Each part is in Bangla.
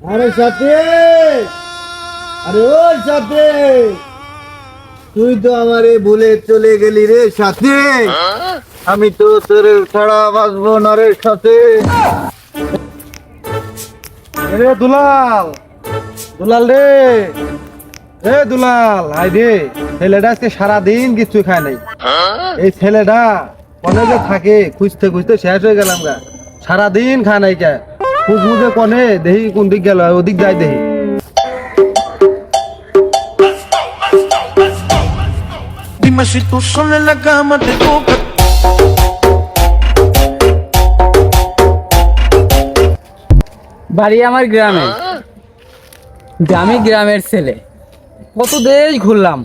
আরে সাথে। আরে ও সাথে। তুই তো আমারে ভুলে চলে গেলি রে সাথে। আমি তো তোর ছাড়া বাঁচবো না রে সাথে। রে দুলাল। দুলাল রে। এ দুলাল আই রে। ছেলেটা আজকে সারাদিন কিছু খায় নাই। এই ছেলেটা যে থাকে, খুঁজতে খুঁজতে শেষ হয়ে গেলাম গা। সারাদিন খায় নাই কে। খুঁজ মুজে কনে দেহি কোন দিক গেল ওদিক যাই দেহি। Dime si tú sola en la cama te toca. বাড়ি আমার গ্রামে। যে আমি গ্রামের ছেলে। কত দেশ ঘুরলাম।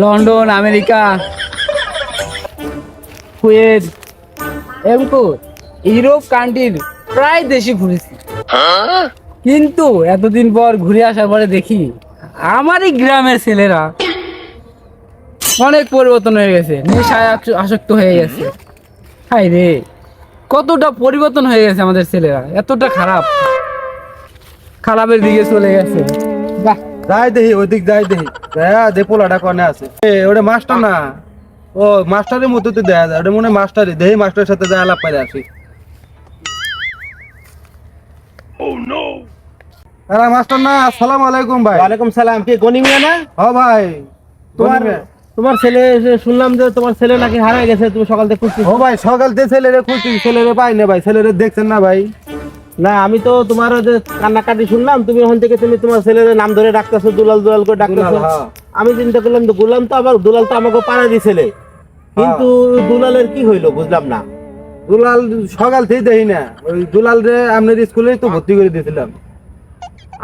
লন্ডন আমেরিকা কুয়েত এবং তো ইউরোপ কান্ট্রির প্রায় দেশে ঘুরেছি। কিন্তু এতদিন পর ঘুরে আসার পরে দেখি, আমারই গ্রামের ছেলেরা অনেক পরিবর্তন হয়ে গেছে, নেশায় আসক্ত হয়ে গেছে। হাই রে, কতটা পরিবর্তন হয়ে গেছে আমাদের ছেলেরা, এতটা খারাপ। খারাপের দিকে চলে গেছে। বাহ। যাই দেহি ওদিক যাই দেহি হ্যাঁ দে পোলাটা কনে আছে। ওটা মাস্টার না। ও, মাস্টারের মতো তো দেয়া যায়, ওটা মনে মাস্টারই। দেহি মাস্টারের সাথে যায় আলাপ পারে আসি। আরে মাস্টার না আসসালামু আলাইকুম ভাই। ওয়ালাইকুম সালাম কে গনি মিয়া না? ও ভাই তোমার তোমার তোমার ছেলে শুনলাম যে তোমার ছেলে নাকি হারায় গেছে তুমি সকাল থেকে খুঁজছি ও ভাই সকাল থেকে ছেলেরে খুঁজছি ছেলেরে পাই না ভাই ছেলেরে দেখছেন না ভাই। না আমি তো তোমার ওই যে কান্নাকাটি শুনলাম তুমি ওখান থেকে তুমি তোমার ছেলের নাম ধরে ডাকতেছো দুলাল দুলাল করে ডাকতেছো। হ্যাঁ। আমি চিন্তা করলাম তো গুলাম তো আবার দুলাল তো আমাকে পাড়া দি ছেলে কিন্তু দুলালের কি হইল বুঝলাম না। দুলাল সকাল থেকে দেখি না। ওই দুলাল রে আপনার স্কুলেই তো ভর্তি করে দিয়েছিলাম।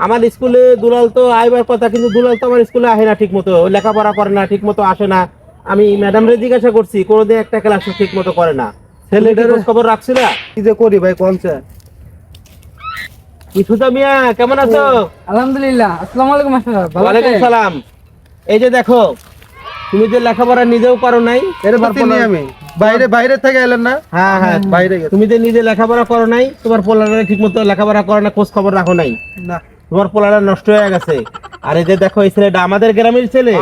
আমার স্কুলে দুলাল তো আইবার কথা কিন্তু দুলাল তো আমার স্কুলে আসে না ঠিক মতো লেখাপড়া করে না ঠিক মতো আসে না। আমি ম্যাডাম রে জিজ্ঞাসা করছি কোনোদিন একটা ক্লাস ঠিক মতো করে না। ছেলেটার খবর রাখছিল? কি যে করি ভাই কনসে ইসুদা মিয়া কেমন আছো? আলহামদুলিল্লাহ আসসালামু আলাইকুম মাস্টার ভালো ওয়ালাইকুম আছেন? সালাম। এই যে দেখো তুমি যে লেখাপড়া নিজেও পারো নাই আমি। বাইরে বাইরে থেকে এলেন না? হ্যাঁ হ্যাঁ বাইরে তুমি যে নিজে লেখাপড়া করো নাই তোমার পোলারে ঠিক মতো লেখাপড়া করো না খোঁজ খবর রাখো নাই। না। তোমার পোলারা নষ্ট হয়ে গেছে। আর এই যে দেখো এই ছেলেটা আমাদের গ্রামের ছেলে।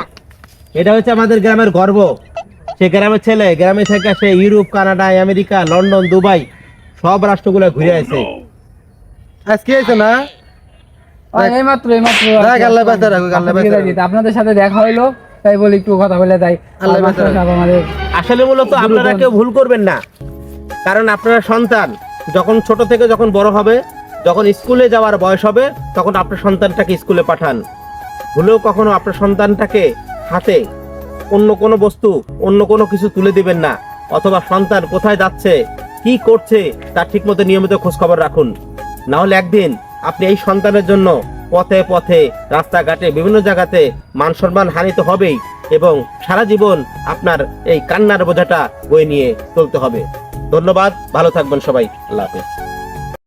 এটা হচ্ছে আমাদের গ্রামের গর্ব। সে গ্রামের ছেলে গ্রামে থেকে সে Europe Canada America London Dubai সব রাষ্ট্রগুলো ঘুরে আছে আজকে এসে না? এইমাত্র এইমাত্র। আপনাদের সাথে দেখা হইল। তাই বলি একটু কথা বলে তাই আল্লাহ আমাদের আসলে মূলত আপনারা কেউ ভুল করবেন না। কারণ আপনারা সন্তান যখন ছোট থেকে যখন বড় হবে যখন স্কুলে যাওয়ার বয়স হবে তখন আপনার সন্তানটাকে স্কুলে পাঠান। ভুলেও কখনো আপনার সন্তানটাকে হাতে অন্য কোনো বস্তু অন্য কোনো কিছু তুলে দিবেন না। অথবা সন্তান কোথায় যাচ্ছে কি করছে তার ঠিকমতো নিয়মিত খোঁজখবর রাখুন। না হলে একদিন আপনি এই সন্তানের জন্য পথে পথে, রাস্তাঘাটে, বিভিন্ন জায়গাতে মান সম্মান হানি তো হবেই এবং সারা জীবন আপনার এই কান্নার বোঝাটা বই নিয়ে চলতে হবে। ধন্যবাদ, ভালো থাকবেন সবাই, আল্লাহ হাফেজ।